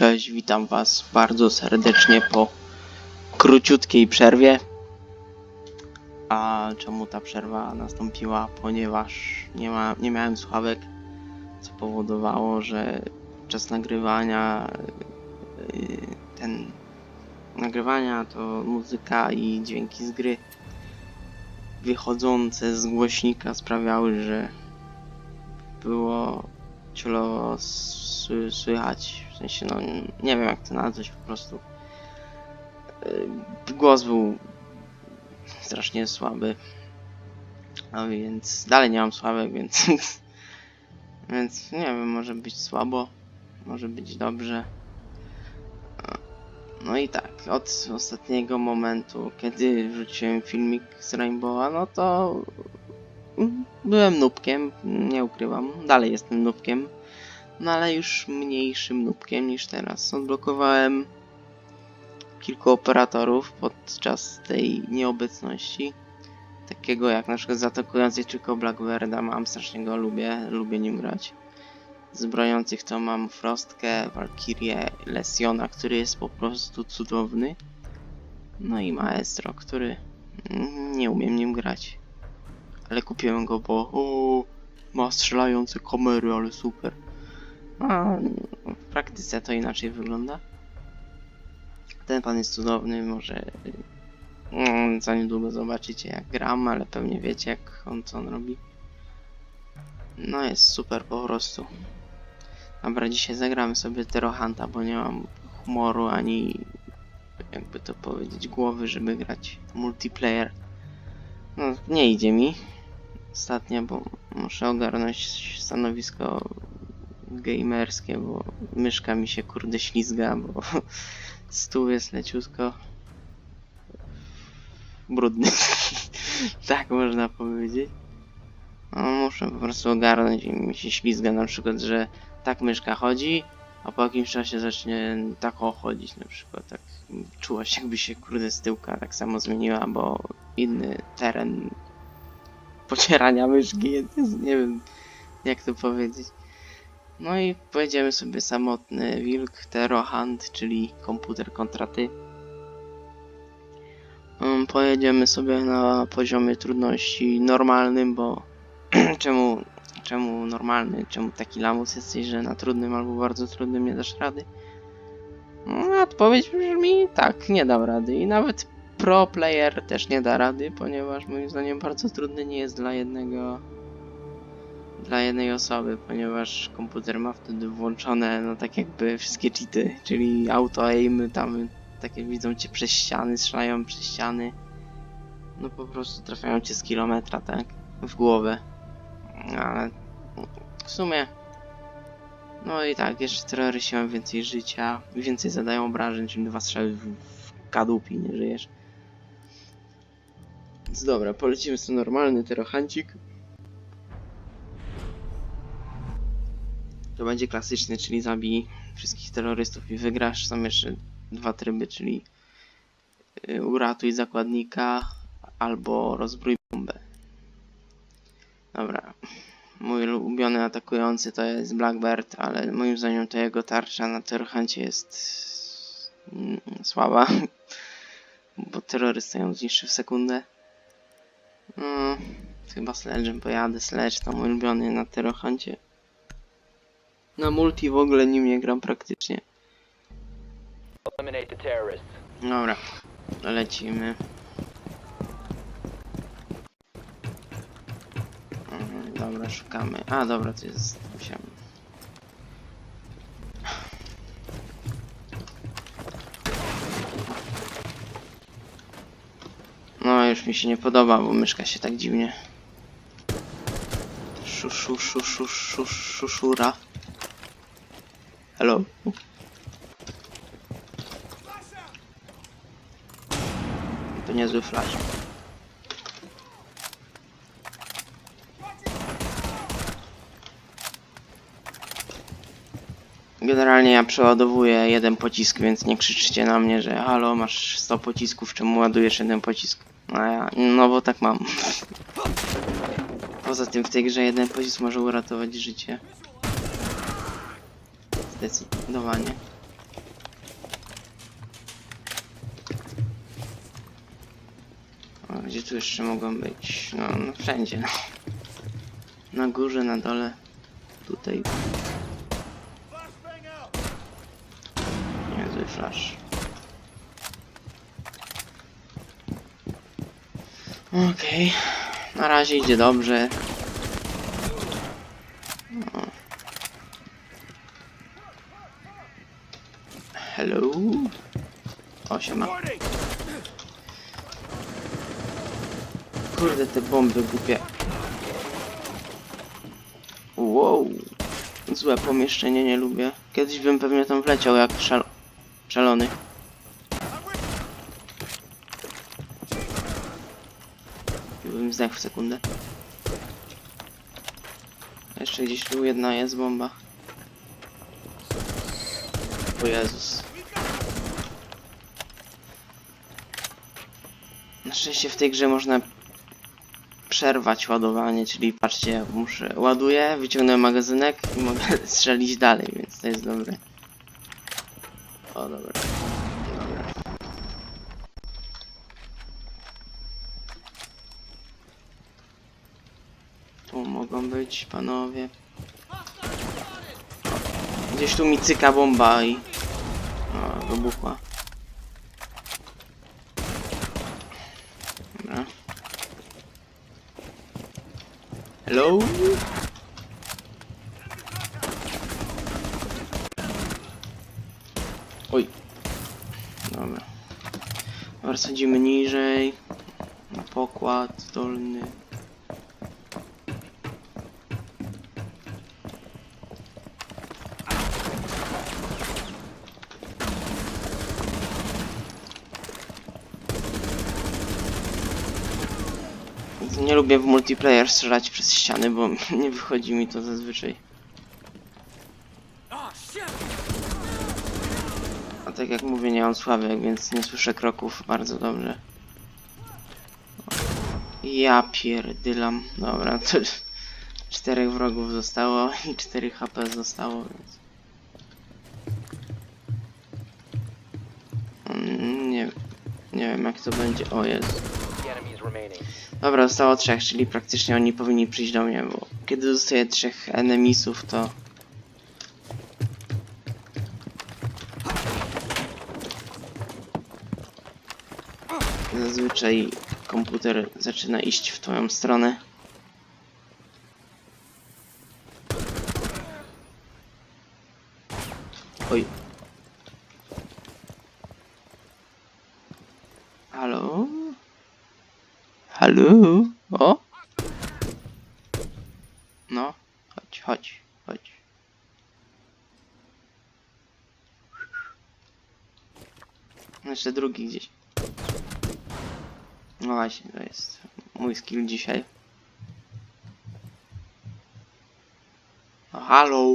Cześć, witam Was bardzo serdecznie po króciutkiej przerwie. A czemu ta przerwa nastąpiła? Ponieważ nie, ma, nie miałem słuchawek, co powodowało, że czas nagrywania, ten nagrywania to muzyka i dźwięki z gry wychodzące z głośnika sprawiały, że było ciulo sły- słychać, sensie no nie wiem jak to nazwać po prostu. Yy, Głos był strasznie słaby. No więc dalej nie mam sławek, więc więc nie wiem, może być słabo, może być dobrze. No i tak, od ostatniego momentu, kiedy wrzuciłem filmik z Rainbowa, no to byłem nubkiem, nie ukrywam, dalej jestem nubkiem, no ale już mniejszym nubkiem niż teraz. Odblokowałem kilku operatorów podczas tej nieobecności. Takiego jak na przykład zaatakujący tylko Blackbirda, mam strasznie go lubię, lubię nim grać. Z broniących to mam Frostkę, Valkyrię, Lesiona, który jest po prostu cudowny. No i Maestro, który nie umiem nim grać. Ale kupiłem go, bo o, ma strzelające kamery, ale super. A w praktyce to inaczej wygląda. Ten pan jest cudowny, może mm, za niedługo zobaczycie jak gram, ale pewnie wiecie jak on co on robi. No jest super po prostu. Dobra, dzisiaj zagramy sobie Terohanta, bo nie mam humoru ani jakby to powiedzieć głowy, żeby grać multiplayer. No nie idzie mi ostatnio, bo muszę ogarnąć stanowisko gamerskie, bo myszka mi się kurde ślizga, bo stół jest leciutko brudny. tak można powiedzieć. No, muszę po prostu ogarnąć i mi się ślizga na przykład, że tak myszka chodzi, a po jakimś czasie zacznie tak o chodzić na przykład, tak czułaś jakby się kurde z tyłka tak samo zmieniła, bo inny teren pocierania myszki, jest, nie wiem jak to powiedzieć. No i pojedziemy sobie samotny wilk, Terohand, czyli komputer kontra ty. Um, pojedziemy sobie na poziomie trudności normalnym, bo czemu, czemu normalny, czemu taki lamus jesteś, że na trudnym albo bardzo trudnym nie dasz rady? No, odpowiedź brzmi tak, nie dam rady i nawet pro player też nie da rady, ponieważ moim zdaniem bardzo trudny nie jest dla jednego dla jednej osoby, ponieważ komputer ma wtedy włączone no tak jakby wszystkie cheaty, czyli auto aim, tam takie widzą cię przez ściany, strzelają przez ściany. No po prostu trafiają cię z kilometra, tak? W głowę. Ale w sumie no i tak, jeszcze terroryści mają więcej życia, więcej zadają obrażeń, czyli dwa strzały w, w kadupi, nie żyjesz. Więc dobra, polecimy sobie normalny terochancik. To będzie klasyczny, czyli zabij wszystkich terrorystów i wygrasz. Są jeszcze dwa tryby, czyli y, uratuj zakładnika albo rozbrój bombę. Dobra. Mój ulubiony atakujący to jest Blackbird, ale moim zdaniem to jego tarcza na terrorhancie jest mm, słaba. Bo terrorysta ją zniszczy w sekundę. No, chyba Sledge'em pojadę. Sledge to mój ulubiony na terrorhancie. Na multi w ogóle nim nie gram praktycznie. Dobra, lecimy. Mhm, Dobra, szukamy. A, dobra, to jest. Musiałem. No, już mi się nie podoba, bo myszka się tak dziwnie. Szuszu, szuszu, szuszu, szuszura. Hello? To niezły flash. Generalnie ja przeładowuję jeden pocisk, więc nie krzyczcie na mnie, że halo, masz 100 pocisków, czemu ładujesz jeden pocisk? No ja, no bo tak mam. Poza tym w tej grze jeden pocisk może uratować życie. Zdecydowanie. O, gdzie tu jeszcze mogą być? No, no wszędzie. Na górze, na dole. Tutaj. Niezły flash. Okej. Okay. Na razie idzie dobrze. Siema. Kurde, te bomby głupie. Wow. Złe pomieszczenie, nie lubię. Kiedyś bym pewnie tam wleciał jak szal szalony. I bym zdechł w sekundę. Jeszcze gdzieś tu jedna jest bomba. O Jezus. Szczęście w tej grze można przerwać ładowanie, czyli patrzcie, muszę ładuję, wyciągnąłem magazynek i mogę strzelić dalej, więc to jest dobre. O. Dobra. Tu mogą być panowie. Gdzieś tu mi cyka bomba i... O, wybuchła. Hello? Oj. Dobra. Dobra, sadzimy niżej. Na pokład dolny. Nie lubię w multiplayer strzelać przez ściany, bo nie wychodzi mi to zazwyczaj. A tak jak mówię, nie mam sławek, więc nie słyszę kroków bardzo dobrze. Ja pierdylam. Dobra, to czterech wrogów zostało i 4 HP zostało, więc... Mm, Nie, nie wiem jak to będzie. O jest. Dobra, zostało trzech, czyli praktycznie oni powinni przyjść do mnie, bo kiedy zostaje trzech enemisów, to... Zazwyczaj komputer zaczyna iść w twoją stronę. Oj. Halo? Halo? O? No, chodź, chodź, chodź. Jeszcze drugi gdzieś. No właśnie, to jest mój skill dzisiaj. No, halo?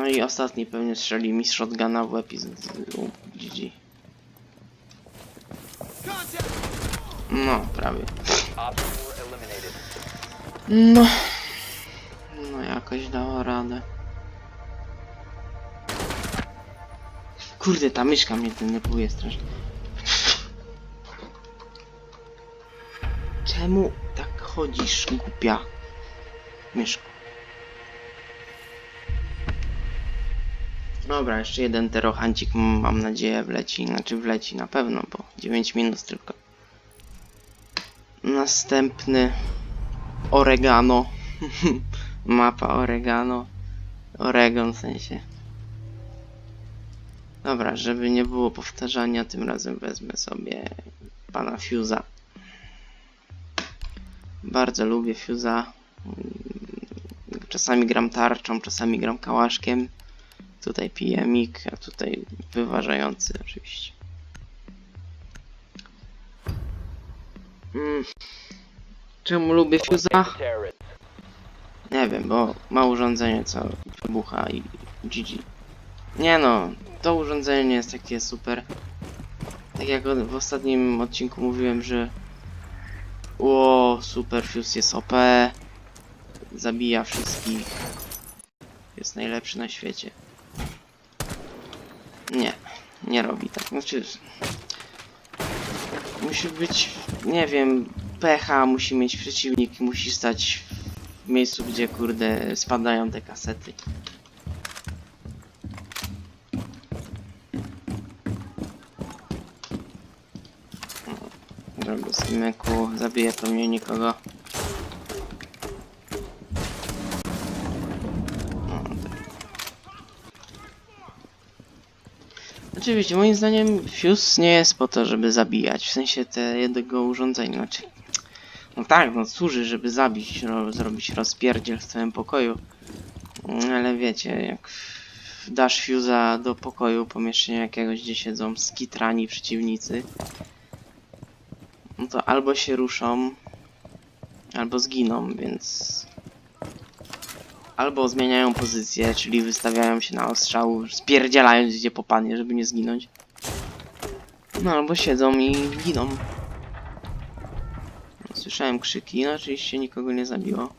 No i ostatni pewnie strzeli mi z shotguna w łeb i z, u, GG. No, prawie. Op 4 eliminated. No. No jakoś dało radę. Kurde, ta myszka mnie denerwuje strasznie. Czemu tak chodzisz, głupia myszko? Dobra, jeszcze jeden terochancik mam nadzieję wleci, znaczy wleci na pewno, bo 9 minut tylko. Następny oregano. Mapa oregano. Oregon w sensie. Dobra, żeby nie było powtarzania, tym razem wezmę sobie pana Fuse'a. Bardzo lubię Fuse'a. Mm, Czasami gram tarczą, czasami gram kałaszkiem. Tutaj pijemik, a tutaj wyważający oczywiście. Mm. Czemu lubię Fuse'a? Nie wiem, bo ma urządzenie, co wybucha i GG. Nie no, to urządzenie nie jest takie super. Tak jak w ostatnim odcinku mówiłem, że o super fuse jest OP, zabija wszystkich, jest najlepszy na świecie. Nie robi tak. Znaczy, musi być, nie wiem, pecha musi mieć przeciwnik, musi stać w miejscu, gdzie kurde spadają te kasety. Drogo z meku, zabiję pewnie nikogo. Oczywiście, moim zdaniem Fuse nie jest po to, żeby zabijać, w sensie jednego urządzenia, znaczy... No tak, no służy, żeby zabić, ro, zrobić rozpierdziel w całym pokoju. Mm, Ale wiecie, jak dasz Fuse'a do pokoju, pomieszczenia jakiegoś, gdzie siedzą skitrani przeciwnicy, no to albo się ruszą, albo zginą, więc... Albo zmieniają pozycję, czyli wystawiają się na ostrzał, spierdzielając gdzie popadnie, żeby nie zginąć. No albo siedzą i giną. Słyszałem krzyki, no oczywiście nikogo nie zabiło.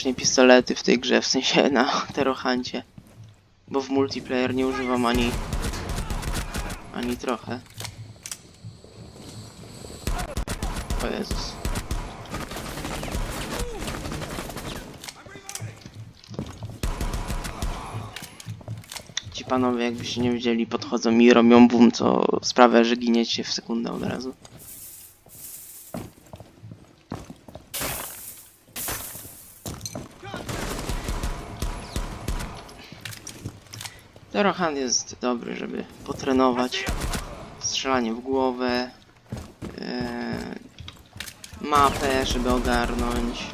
Strasznie pistolety w tej grze, w sensie na Terochancie. Bo w multiplayer nie używam ani... ani trochę. O Jezus. Ci panowie, jakbyście nie wiedzieli, podchodzą i robią boom, co sprawia, że giniecie w sekundę od razu. Terohan jest dobry, żeby potrenować. Strzelanie w głowę. e, mapę, żeby ogarnąć.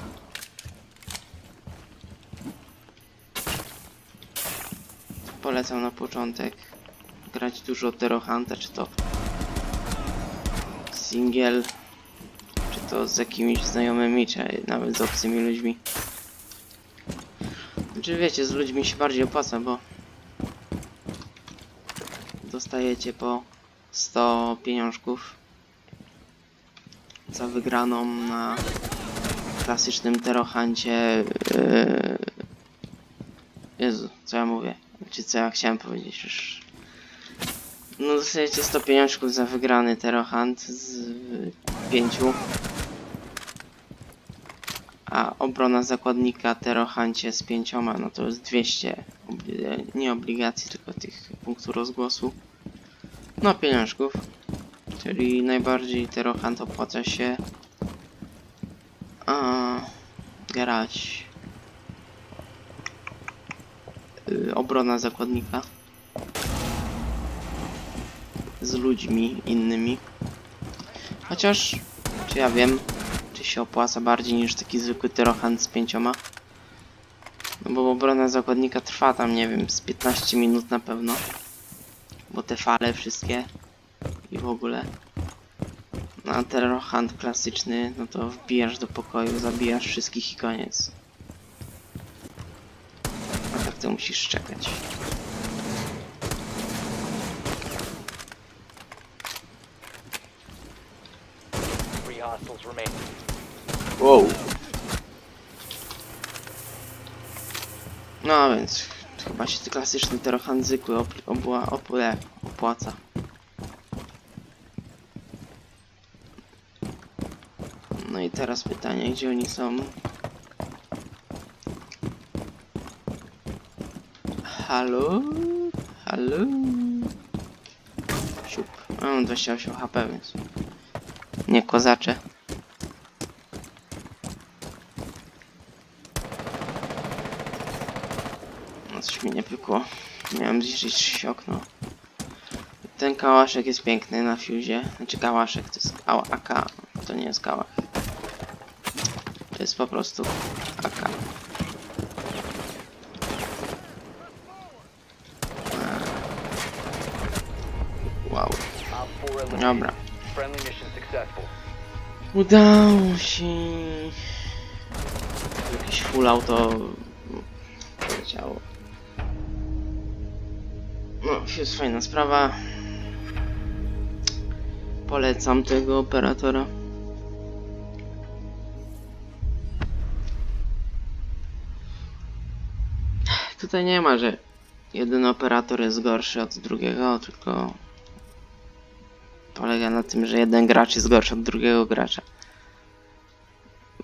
Polecam na początek grać dużo Terohanta, czy to single, czy to z jakimiś znajomymi, czy nawet z obcymi ludźmi. Znaczy wiecie, z ludźmi się bardziej opłaca, bo dostajecie po 100 pieniążków za wygraną na klasycznym terochancie. Yy... Jezu, co ja mówię? Czy co ja chciałem powiedzieć już? No dostajecie 100 pieniążków za wygrany terochant z pięciu. A obrona zakładnika terochancie z pięcioma, no to jest 200. Obli- Nie obligacji, tylko tych punktów rozgłosu. No pieniążków. Czyli najbardziej Terochant opłaca się a, grać y, obrona zakładnika z ludźmi innymi. Chociaż, czy ja wiem, czy się opłaca bardziej niż taki zwykły Terochant z pięcioma. No bo obrona zakładnika trwa tam, nie wiem, z 15 minut na pewno. Bo te fale wszystkie i w ogóle. No a Terror Hunt klasyczny, no to wbijasz do pokoju, zabijasz wszystkich i koniec. A tak to musisz czekać. Wow. No więc chyba się klasyczny Terror Hunt zwykły op obła opłaca. No i teraz pytanie, gdzie oni są? Halo? Halo? Siup. Mam 28 HP, więc... Nie kozacze. No coś mi nie pykło. Miałem zniszczyć okno. Ten kałaszek jest piękny na fuzie. Znaczy kałaszek to jest AK. To nie jest kałach. To jest po prostu AK. Wow. Op 4 eliminated. Dobra. Udało się. Jakiś full auto poleciało. No, jest fajna sprawa. Polecam tego operatora. Tutaj nie ma, że jeden operator jest gorszy od drugiego, tylko polega na tym, że jeden gracz jest gorszy od drugiego gracza.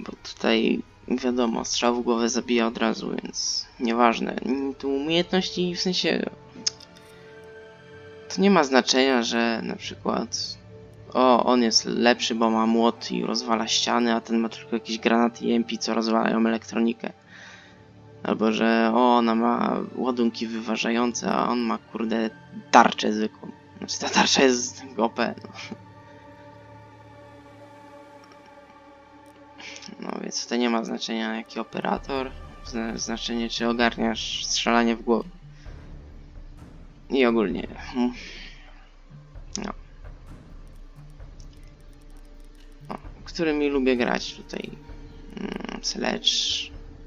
Bo tutaj wiadomo, strzał w głowę zabija od razu, więc nieważne. Tu umiejętności w sensie. To nie ma znaczenia, że na przykład. O, on jest lepszy, bo ma młot i rozwala ściany, a ten ma tylko jakieś granaty i MP, co rozwalają elektronikę. Albo że o, ona ma ładunki wyważające, a on ma kurde tarczę zwykłą. Znaczy ta tarcza jest OP. No. No więc to nie ma znaczenia jaki operator, zna- znaczenie czy ogarniasz strzelanie w głowę. I ogólnie. mm, No. no. Którymi lubię grać tutaj. Mm, Sledge,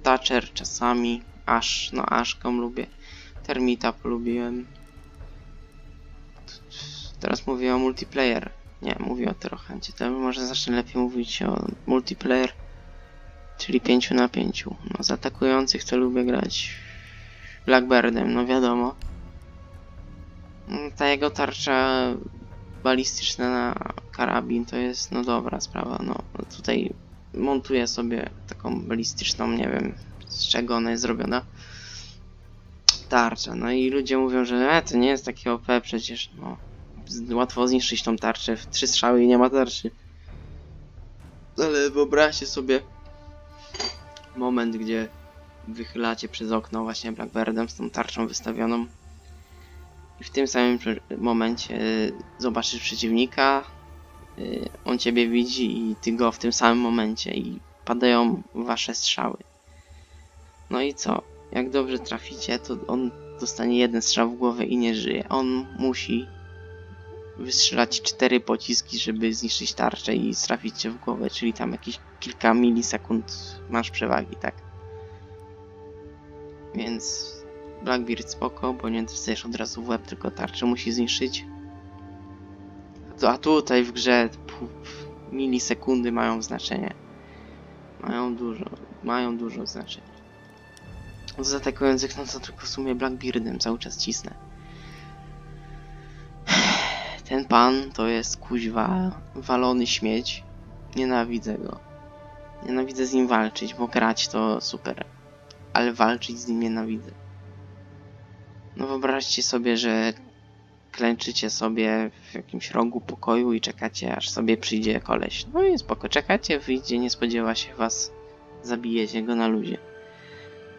Thatcher czasami, Ash, no Ashką lubię. Termita polubiłem. Teraz mówię o multiplayer. Nie, mówię o Terochancie. To może zacznę lepiej mówić o multiplayer. Czyli 5 na 5. No, z atakujących to lubię grać Blackbirdem, no wiadomo. Mm, Ta jego tarcza balistyczna na karabin to jest no dobra sprawa. No tutaj montuję sobie taką balistyczną, nie wiem z czego ona jest zrobiona. Tarcza. No i ludzie mówią, że e, to nie jest takie OP przecież. No, łatwo zniszczyć tą tarczę. W trzy strzały i nie ma tarczy. Ale wyobraźcie sobie moment, gdzie wychylacie przez okno właśnie Blackbirdem z tą tarczą wystawioną i w tym samym momencie y, zobaczysz przeciwnika, y, on ciebie widzi i ty go w tym samym momencie i padają wasze strzały. No i co? Jak dobrze traficie, to on dostanie jeden strzał w głowę i nie żyje. On musi wystrzelać cztery pociski, żeby zniszczyć tarczę i trafić cię w głowę, czyli tam jakieś kilka milisekund masz przewagi, tak? Więc Blackbeard spoko, bo nie dostajesz od razu w łeb, tylko tarczę musi zniszczyć. To- A tutaj w grze pu, milisekundy mają znaczenie. Mają dużo, mają dużo znaczenia. Z atakujących, no to tylko w sumie Blackbeardem cały czas cisnę. Ten pan to jest kuźwa walony śmieć. Nienawidzę go. Nienawidzę z nim walczyć, bo grać to super. Ale walczyć z nim nienawidzę. No wyobraźcie sobie, że klęczycie sobie w jakimś rogu pokoju i czekacie, aż sobie przyjdzie koleś. No i spoko, czekacie, wyjdzie, nie spodziewa się was, zabijecie go na luzie.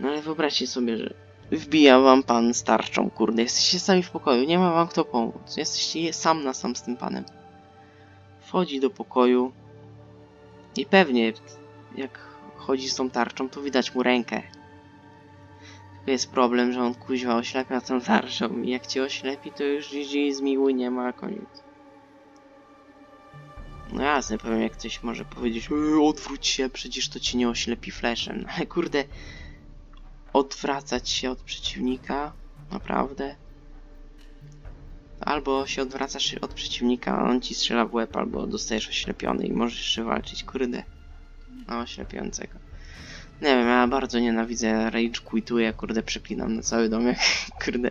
No ale wyobraźcie sobie, że wbija wam pan z tarczą, kurde, jesteście sami w pokoju, nie ma wam kto pomóc, jesteście je- sam na sam z tym panem. Wchodzi do pokoju i pewnie jak chodzi z tą tarczą, to widać mu rękę. Tylko jest problem, że on kuźwa oślepia tą tarczą i jak cię oślepi, to już GG zmiłuj nie ma koniec. No jasne, powiem jak ktoś może powiedzieć "Ej, odwróć się, przecież to cię nie oślepi fleszem. No ale kurde, odwracać się od przeciwnika, naprawdę. Albo się odwracasz od przeciwnika, on ci strzela w łeb, albo dostajesz oślepiony i możesz jeszcze walczyć, kurde, na oślepiącego. Nie wiem, ja bardzo nienawidzę rage quituję, kurde, przeklinam na cały dom, jak kurde,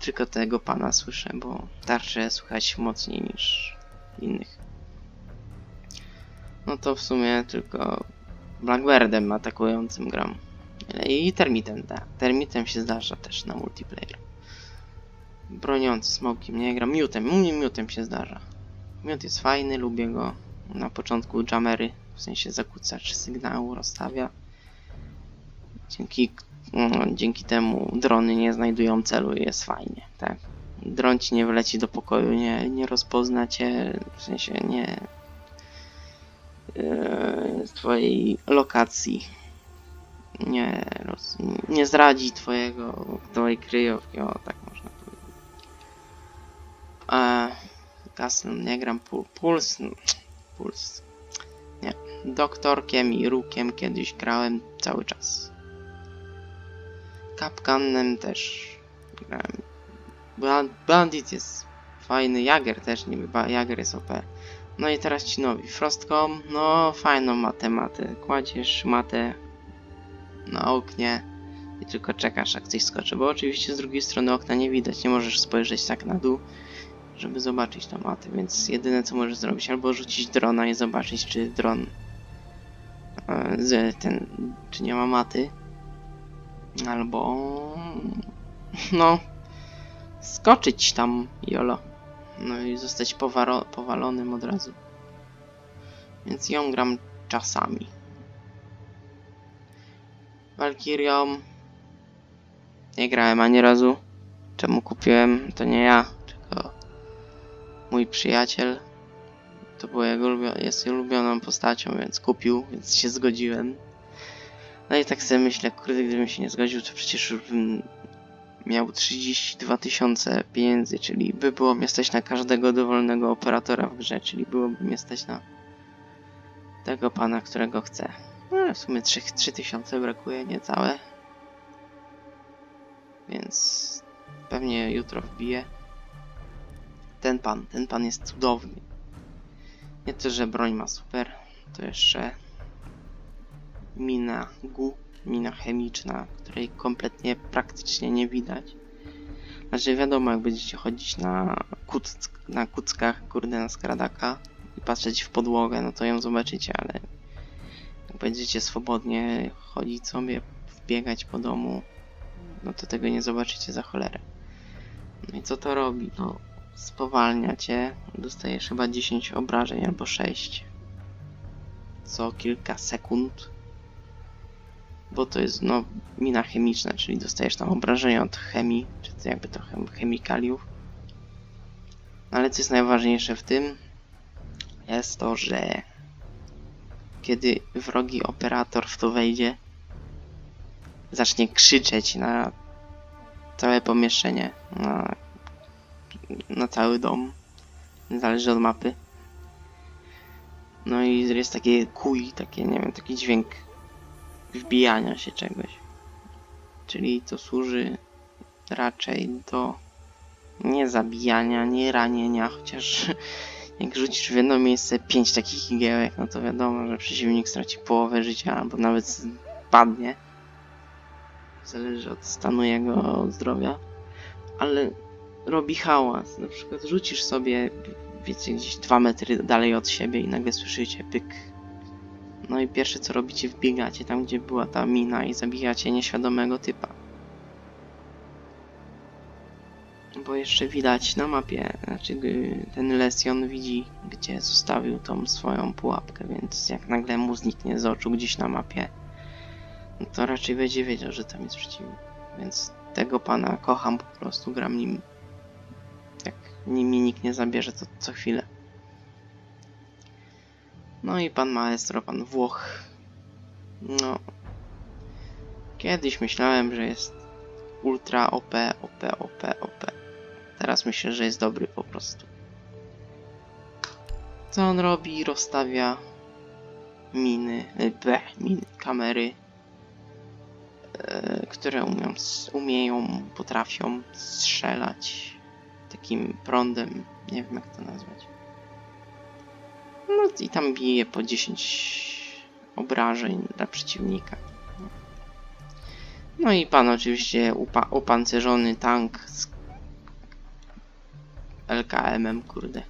tylko tego pana słyszę, bo tarcze słychać mocniej niż innych. No to w sumie tylko Blackbirdem atakującym gram. I termitem, tak. Termitem się zdarza też na multiplayer. Broniący smokiem nie gram. Mutem, u mnie mutem się zdarza. Miut jest fajny, lubię go. Na początku jamery, w sensie zakłócacz sygnału rozstawia. Dzięki, mm, dzięki temu drony nie znajdują celu i jest fajnie, tak. Dron ci nie wleci do pokoju, nie, nie rozpozna cię, w sensie nie yy, twojej lokacji nie, roz, nie zdradzi twojego, twojej kryjówki, o tak można powiedzieć. A Gaslem nie gram pul, Puls, Puls, nie. Doktorkiem i Rukiem kiedyś grałem cały czas. Kapkanem też grałem Ban- Bandit jest fajny, Jager też niby, Jager jest OP. No i teraz ci nowi. Frostcom, no fajną matę. Kładziesz matę na oknie i tylko czekasz, jak coś skoczy. Bo oczywiście z drugiej strony okna nie widać, nie możesz spojrzeć tak na dół, żeby zobaczyć tą matę. Więc jedyne co możesz zrobić, albo rzucić drona i zobaczyć, czy dron e, ten, czy nie ma maty. Albo no skoczyć tam, jolo. No i zostać powalonym od razu. Więc ją gram czasami. Valkyrią nie grałem ani razu. Czemu kupiłem? To nie ja, tylko mój przyjaciel. To była jego ulubio- jest ulubioną postacią, więc kupił, więc się zgodziłem. No i tak sobie myślę, kurde, gdybym się nie zgodził, to przecież już bym miał 32 tysiące pieniędzy, czyli by było mnie stać na każdego dowolnego operatora w grze, czyli byłoby mnie stać na tego pana, którego chcę. No, ale w sumie 3, 3 tysiące brakuje, niecałe. Więc pewnie jutro wbiję. Ten pan, ten pan jest cudowny. Nie to, że broń ma super, to jeszcze mina gu, mina chemiczna, której kompletnie praktycznie nie widać. Znaczy wiadomo, jak będziecie chodzić na, kuck, na kuckach, kurde, na skradaka i patrzeć w podłogę, no to ją zobaczycie, ale jak będziecie swobodnie chodzić sobie, wbiegać po domu, no to tego nie zobaczycie za cholerę. No i co to robi? No, spowalnia cię, dostajesz chyba 10 obrażeń albo 6 co kilka sekund bo to jest no mina chemiczna, czyli dostajesz tam obrażenia od chemii, czy to jakby to chem chemikaliów. No ale co jest najważniejsze w tym, jest to, że kiedy wrogi operator w to wejdzie, zacznie krzyczeć na całe pomieszczenie, na, na cały dom, zależy od mapy. No i jest takie kuj, takie, nie wiem, taki dźwięk wbijania się czegoś. Czyli to służy raczej do nie zabijania, nie ranienia, chociaż jak rzucisz w jedno miejsce pięć takich igiełek, no to wiadomo, że przeciwnik straci połowę życia, albo nawet padnie. Zależy od stanu jego zdrowia. Ale robi hałas. Na przykład rzucisz sobie, wiecie, gdzieś dwa metry dalej od siebie i nagle słyszycie pyk, no i pierwsze co robicie, wbiegacie tam, gdzie była ta mina i zabijacie nieświadomego typa. Bo jeszcze widać na mapie, znaczy ten Lesion widzi, gdzie zostawił tą swoją pułapkę, więc jak nagle mu zniknie z oczu gdzieś na mapie, no to raczej będzie wiedział, że tam jest przeciwnik. Więc tego pana kocham po prostu, gram nim. Jak mi nikt nie zabierze, to co chwilę. No i pan maestro, pan Włoch. No. Kiedyś myślałem, że jest ultra OP, OP, OP, OP. Teraz myślę, że jest dobry po prostu. Co on robi? Rozstawia miny, e, be, miny, kamery, e, które umią, umieją, potrafią strzelać takim prądem. Nie wiem jak to nazwać. No i tam bije po 10 obrażeń dla przeciwnika. No i pan oczywiście upa- tank z LKM-em, kurde.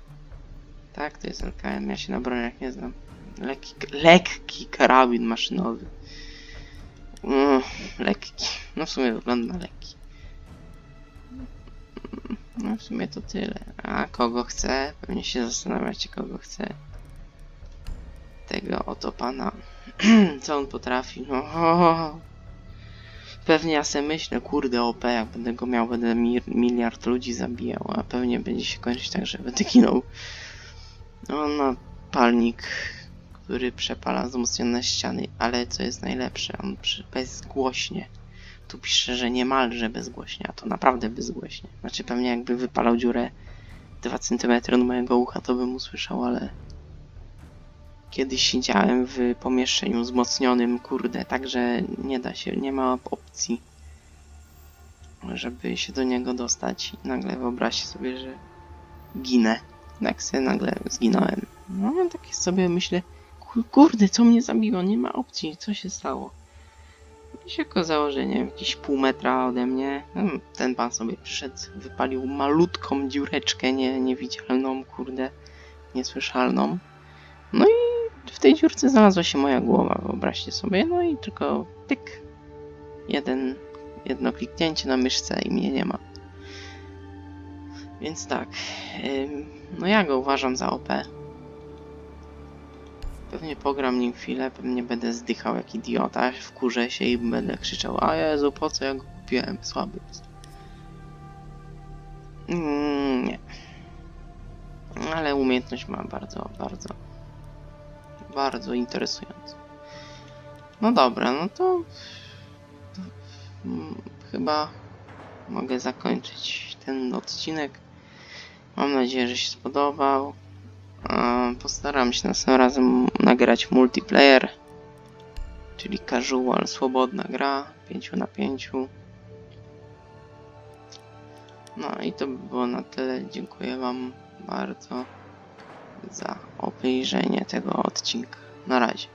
Tak, to jest LKM, ja się na broniach nie znam. Lekki, lekki karabin maszynowy. Mm, lekki. No w sumie wygląda na lekki. No w sumie to tyle. A kogo chcę? Pewnie się zastanawiacie, kogo chcę. Tego oto pana. Co on potrafi? No. Pewnie ja sobie myślę, kurde OP, jak będę go miał, będę mi miliard ludzi zabijał, a pewnie będzie się kończyć tak, że będę ginął. No, on ma palnik, który przepala wzmocnione ściany, ale co jest najlepsze, on bezgłośnie. Tu pisze, że niemalże bezgłośnie, a to naprawdę bezgłośnie. Znaczy pewnie jakby wypalał dziurę 2 cm od mojego ucha, to bym usłyszał, ale kiedyś siedziałem w pomieszczeniu wzmocnionym, kurde, także nie da się, nie ma opcji, żeby się do niego dostać. I nagle wyobraźcie sobie, że ginę. Tak sobie nagle zginąłem. No takie sobie myślę, "Kur- kurde, co mnie zabiło? Nie ma opcji, co się stało? I się okazało, że nie wiem, jakieś pół metra ode mnie. no, Ten pan sobie przyszedł, wypalił malutką dziureczkę, nie, niewidzialną, kurde, niesłyszalną. No i w tej dziurce znalazła się moja głowa, wyobraźcie sobie. No i tylko pyk. Jeden, jedno kliknięcie na myszce i mnie nie ma. Więc tak, no ja go uważam za OP. Pewnie pogram nim chwilę, pewnie będę zdychał jak idiota, wkurzę się i będę krzyczał A Jezu, po co ja go kupiłem, słaby jest. Mm, nie. Ale umiejętność ma bardzo, bardzo, bardzo interesującą. No dobra, no to, mm, chyba mogę zakończyć ten odcinek. Mam nadzieję, że się spodobał. Postaram się następnym razem nagrać multiplayer, czyli casual, swobodna gra, 5 na 5. No i to by było na tyle. Dziękuję Wam bardzo za obejrzenie tego odcinka. Na razie.